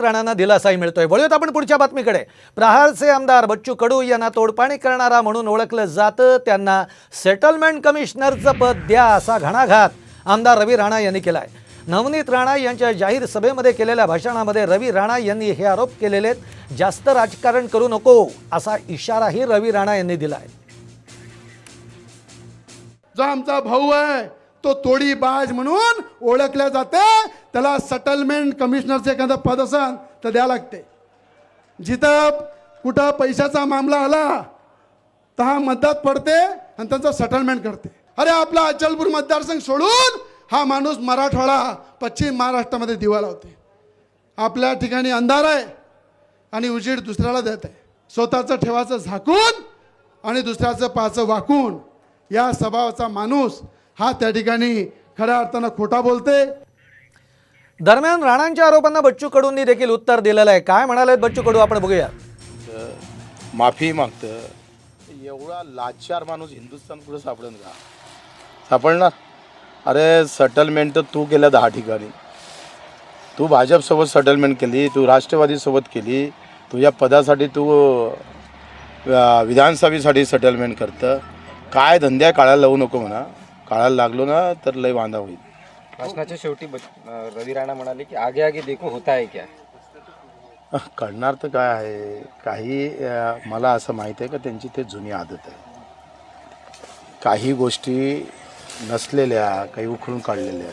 नवनीत राणांना दिलासाही मिळतोय. वळूयात आपण पुढच्या बातमीकडे. प्रहारचे आमदार बच्चू कडू यांना तोडपाणी करणारा म्हणून ओळखलं जातं. त्यांना सेटलमेंट कमिशनरचं पद द्या असा घणाघात आमदार रवी राणा यांनी केलाय. नवनीत राणा यांच्या जाहीर सभेमध्ये केलेल्या भाषणामध्ये रवी राणा यांनी हे आरोप केलेले आहेत. जास्त राजकारण करू नको असा इशाराही रवी राणा यांनी दिलाय. जो आमचा भाऊ आहे तो तोडी बाज म्हणून ओळखल्या जाते. त्याला सेटलमेंट कमिशनरचं एखादं पद असेल तर द्या लागते. जिथं कुठं पैशाचा मामला आला तर हा मदत पडते आणि त्यांचं सेटलमेंट करते. अरे आपला अचलपूर मतदारसंघ सोडून हा माणूस मराठवाडा पश्चिम महाराष्ट्रामध्ये दिवा लावते. आपल्या ठिकाणी अंधार आहे आणि उजेड दुसऱ्याला देत आहे. स्वतःचं ठेवाचं झाकून आणि दुसऱ्याचं पाचं वाकून या स्वभावाचा माणूस हा त्या ठिकाणी खऱ्या अर्थानं खोटा बोलते. दरम्यान राणांच्या आरोपांना बच्चू कडूंनी देखील उत्तर दिलेलं आहे. काय म्हणाले बच्चू कडू? आपण बघूया. माफी मागतं. एवढा लाचार माणूस हिंदुस्थान पुढे सापडेल का? सापडणार? अरे सेटलमेंट तर तू केलं दहा ठिकाणी. तू भाजपसोबत सेटलमेंट केली तू राष्ट्रवादीसोबत केली तुझ्या पदासाठी तू विधानसभेसाठी सेटलमेंट करतं. काय धंद्या काढायला लावू नको म्हणा. काढायला लागलो ना तर लय वांदा होईल. भाषणाच्या शेवटी बच- अं, रवी राणा म्हणाले की आगे आगे देखो होता है क्या? करणार तर काय आहे. काही अं, मला असं माहीत आहे का त्यांची ते जुनी आदत आहे. काही गोष्टी नसलेल्या काही उखळून काढलेल्या